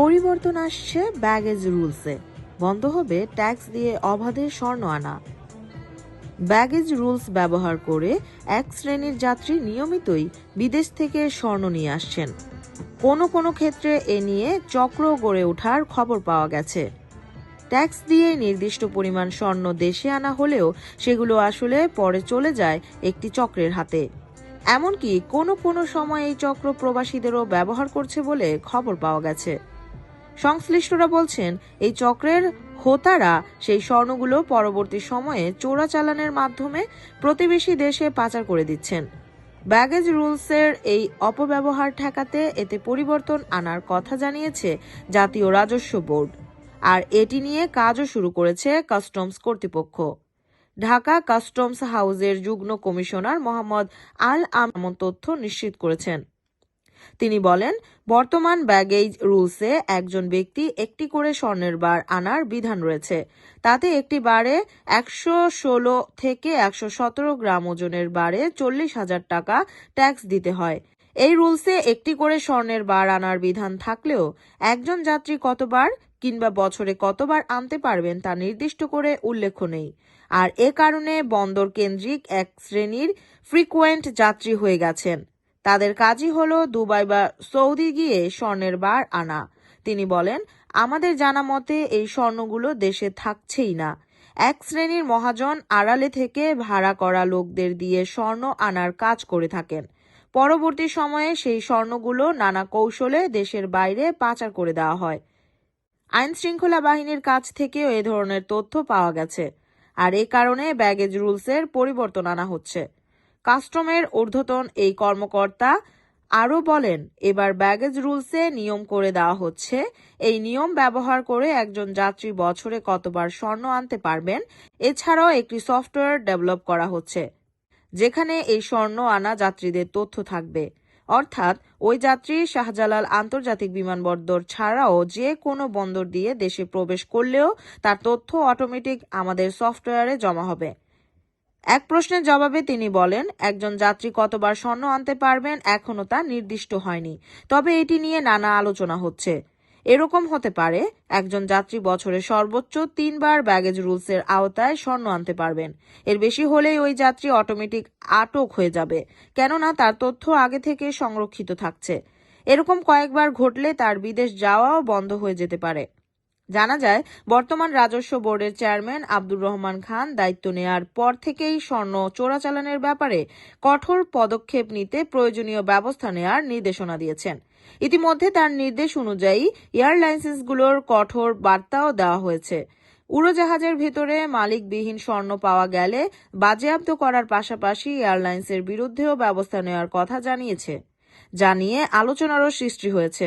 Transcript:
পরিবর্তন আসছে ব্যাগেজ রুলসে বন্ধ হবে ট্যাক্স দিয়ে অবাধে স্বর্ণ আনা। ব্যাগেজ রুলস ব্যবহার করে এক শ্রেণির যাত্রী নিয়মিতই বিদেশ থেকে স্বর্ণ নিয়ে আসছেন। কোনো কোনো ক্ষেত্রে এ নিয়ে চক্র গড়ে ওঠার খবর পাওয়া গেছে। ট্যাক্স দিয়ে নির্দিষ্ট পরিমাণ স্বর্ণ দেশে আনা হলেও সেগুলো আসলে পরে চলে যায় একটি চক্রের হাতে। এমনকি কোনো কোনো সময় এই চক্র প্রবাসীদেরও ব্যবহার করছে বলে খবর পাওয়া গেছে। সংশ্লিষ্টরা বলছেন, এই চক্রের হোতারা সেই স্বর্ণগুলো পরবর্তী সময়ে চোরাচালানের মাধ্যমে প্রতিবেশী দেশে পাচার করে দিচ্ছেন। ব্যাগেজ রুলসের এই অপব্যবহার ঠেকাতে এতে পরিবর্তন আনার কথা জানিয়েছে জাতীয় রাজস্ব বোর্ড। আর এটি নিয়ে কাজও শুরু করেছে কাস্টমস কর্তৃপক্ষ। ঢাকা কাস্টমস হাউসের যুগ্ম কমিশনার মোহাম্মদ আল আমন তথ্য নিশ্চিত করেছেন। তিনি বলেন, বর্তমান ব্যাগেজ রুলসে একজন ব্যক্তি একটি করে স্বর্ণের বার আনার বিধান রয়েছে। তাতে একটি বারে একশো ষোলো থেকে একশো সতেরো গ্রাম ওজনের বারে চল্লিশ হাজার টাকা ট্যাক্স দিতে হয়। এই রুলসে একটি করে স্বর্ণের বার আনার বিধান থাকলেও একজন যাত্রী কতবার কিংবা বছরে কতবার আনতে পারবেন তা নির্দিষ্ট করে উল্লেখ নেই। আর এ কারণে বন্দর কেন্দ্রিক এক শ্রেণির ফ্রিকুয়েন্ট যাত্রী হয়ে গেছেন। তাদের কাজই হলো দুবাই বা সৌদি গিয়ে স্বর্ণের বার আনা। তিনি বলেন, আমাদের জানা মতে এই স্বর্ণগুলো দেশে থাকছেই না। এক শ্রেণির মহাজন আড়ালে থেকে ভাড়া করা লোকদের দিয়ে স্বর্ণ আনার কাজ করে থাকেন। পরবর্তী সময়ে সেই স্বর্ণগুলো নানা কৌশলে দেশের বাইরে পাচার করে দেওয়া হয়। আইন শৃঙ্খলা বাহিনীর কাছ থেকেও এ ধরনের তথ্য পাওয়া গেছে। আর এ কারণে ব্যাগেজ রুলসের পরিবর্তন আনা হচ্ছে। কাস্টমের ঊর্ধ্বতন এই কর্মকর্তা আরও বলেন, এবার ব্যাগেজ রুলসে নিয়ম করে দেওয়া হচ্ছে। এই নিয়ম ব্যবহার করে একজন যাত্রী বছরে কতবার স্বর্ণ আনতে পারবেন, এছাড়াও একটি সফটওয়্যার ডেভেলপ করা হচ্ছে, যেখানে এই স্বর্ণ আনা যাত্রীদের তথ্য থাকবে। অর্থাৎ, ওই যাত্রী শাহজালাল আন্তর্জাতিক বিমানবন্দর ছাড়াও যে কোনো বন্দর দিয়ে দেশে প্রবেশ করলেও তার তথ্য অটোমেটিক আমাদের সফটওয়্যারে জমা হবে। এক প্রশ্নের জবাবে তিনি বলেন, একজন যাত্রী কতবার স্বর্ণ আনতে পারবেন এখনও তা নির্দিষ্ট হয়নি। তবে এটি নিয়ে নানা আলোচনা হচ্ছে। এরকম হতে পারে, একজন যাত্রী বছরে সর্বোচ্চ তিনবার ব্যাগেজ রুলসের আওতায় স্বর্ণ আনতে পারবেন। এর বেশি হলেই ওই যাত্রী অটোমেটিক আটক হয়ে যাবে, কেননা তার তথ্য আগে থেকে সংরক্ষিত থাকছে। এরকম কয়েকবার ঘটলে তার বিদেশ যাওয়াও বন্ধ হয়ে যেতে পারে। জানা যায়, বর্তমান রাজস্ব বোর্ডের চেয়ারম্যান আব্দুর রহমান খান দায়িত্ব নেয়ার পর থেকেই স্বর্ণ চোরাচালানের ব্যাপারে কঠোর পদক্ষেপ নিতে প্রয়োজনীয় ব্যবস্থা নেয়ার নির্দেশনা দিয়েছেন। ইতিমধ্যে তার নির্দেশ অনুযায়ী এয়ারলাইন্সগুলোর কঠোর বার্তাও দেওয়া হয়েছে। উড়োজাহাজের ভেতরে মালিকবিহীন স্বর্ণ পাওয়া গেলে বাজেয়াপ্ত করার পাশাপাশি এয়ারলাইন্সের বিরুদ্ধেও ব্যবস্থা নেওয়ার কথা জানিয়েছে। যা নিয়ে আলোচনারও সৃষ্টি হয়েছে।